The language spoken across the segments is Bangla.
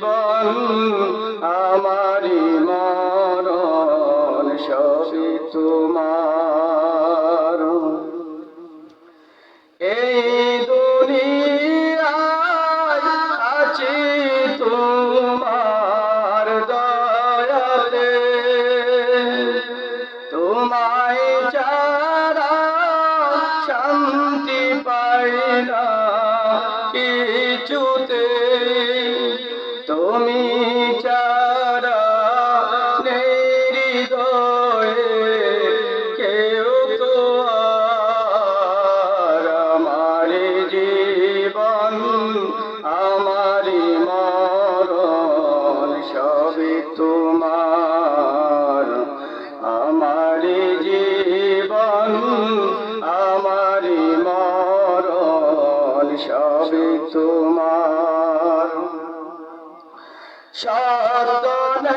জীবন আমারি মরণ, সবই তোমার। এই দুনিয়ায় আছি তোমার দয়াতে তোমায় চারা শান্তি পাই না কিছুতে তুমি চারা হৃদয়ে কেউ তো আমার জীবন আমারি মরণ সবই তোমার। আমার জীবন আমারি মরণ সবই তোমার। সাধনের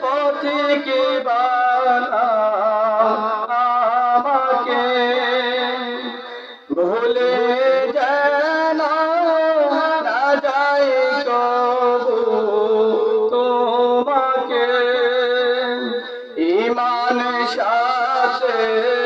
পথিকে বানাও আমাকে? ভুলে যেন না যাই কবু তোমাকে। ইমান সাথে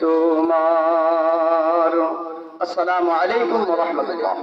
তোমার আসসালামু আলাইকুম রহমতুল্লাহ